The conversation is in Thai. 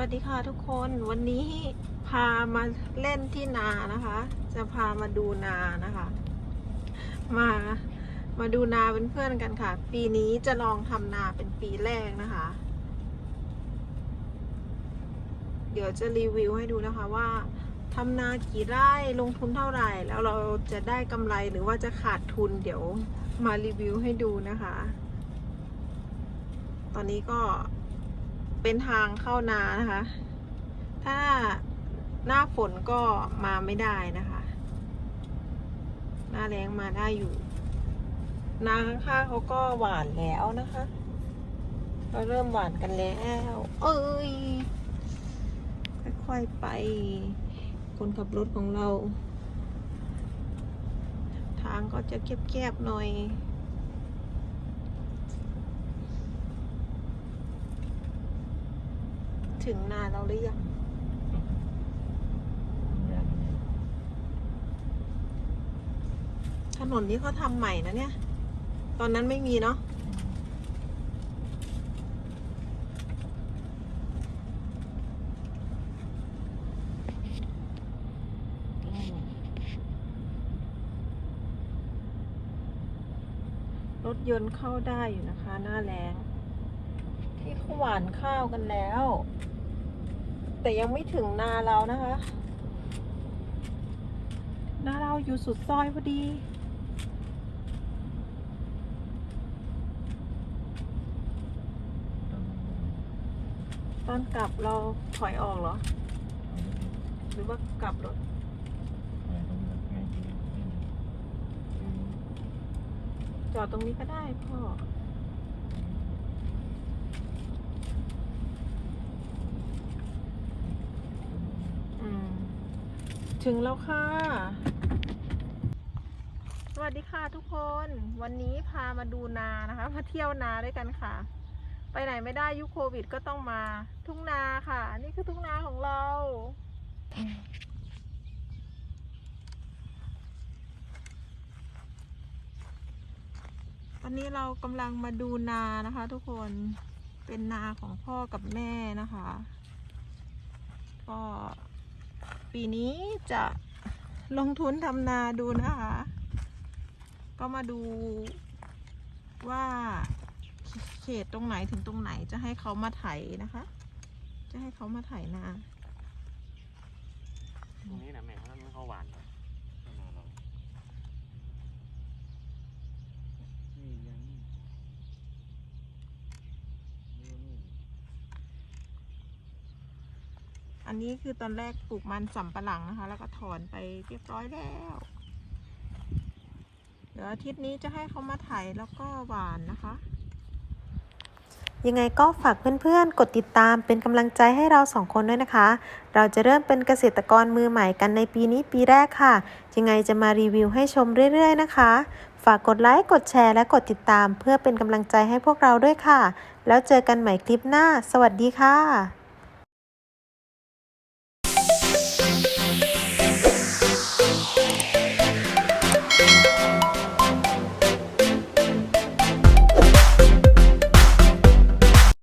วัสดีค่ะทุกคนวันนี้พามาเล่นที่นานะคะ จะพามาดูนานะคะ มามาดูนาเป็นเพื่อนกันค่ะ ปีนี้จะลองทำนาเป็นปีแรกนะคะ เดี๋ยวจะรีวิวให้ดูนะคะว่าทำนากี่ไร่ลงทุนเท่าไหร่ แล้วเราจะได้กำไรหรือว่าจะขาดทุน เดี๋ยวมารีวิวให้ดูนะคะ ตอนนี้ก็ เป็นทางเข้านานะคะ ถ้าหน้าฝนก็มาไม่ได้นะคะ หน้าแรงมาได้อยู่ นาข้างๆเขาก็หวานแล้วนะคะเราเริ่มหวานกันแล้ว เอ้ย ค่อยๆไป คนขับรถของเรา ทางก็จะแคบๆหน่อย ถึงนาเราหรือยังถนนนี้เขาทำใหม่นะเนี่ย ตอนนั้นไม่มีเนาะรถยนต์เข้าได้อยู่นะคะ หน้าแรงที่เขาหวานข้าวกันแล้ว แต่ยังไม่ถึงนาเรานะคะนาเราอยู่สุดซอยพอดี ตอนกลับเราถอยออกเหรอ หรือว่ากลับรถอืมจอดตรงนี้ก็ได้พ่ออืม ถึงแล้วค่ะ สวัสดีค่ะทุกคน วันนี้พามาดูนานะคะ มาเที่ยวนาด้วยกันค่ะ ไปไหนไม่ได้ยุคโควิดก็ต้องมาทุ่งนาค่ะ นี่คือทุ่งนาของเรา วันนี้เรากำลังมาดูนานะคะ ทุกคน เป็นนาของพ่อกับแม่นะคะ ก็ ปีนี้จะลงทุนทำนาดูนะคะ ก็มาดูว่าเขตตรงไหนถึงตรงไหนจะให้เขามาไถนะคะ จะให้เขามาไถนา ตรงนี้นะแม่เขาต้องเขาหวานครับข้างหน้าเรานี่ยังนี่นี่นี่ อันนี้คือตอนแรกปลูกมันสำปะหลังนะคะ แล้วก็ถอนไปเรียบร้อยแล้ว เดี๋ยวอาทิตย์นี้จะให้เขามาไถแล้วก็หวานนะคะ ยังไงก็ฝากเพื่อนๆ กดติดตามเป็นกำลังใจให้เราสองคนด้วยนะคะ เราจะเริ่มเป็นเกษตรกรมือใหม่กันในปีนี้ปีแรกค่ะ ยังไงจะมารีวิวให้ชมเรื่อยๆนะคะ ฝากกดไลค์ กดแชร์ และกดติดตามเพื่อเป็นกำลังใจให้พวกเราด้วยค่ะ แล้วเจอกันใหม่คลิปหน้า สวัสดีค่ะ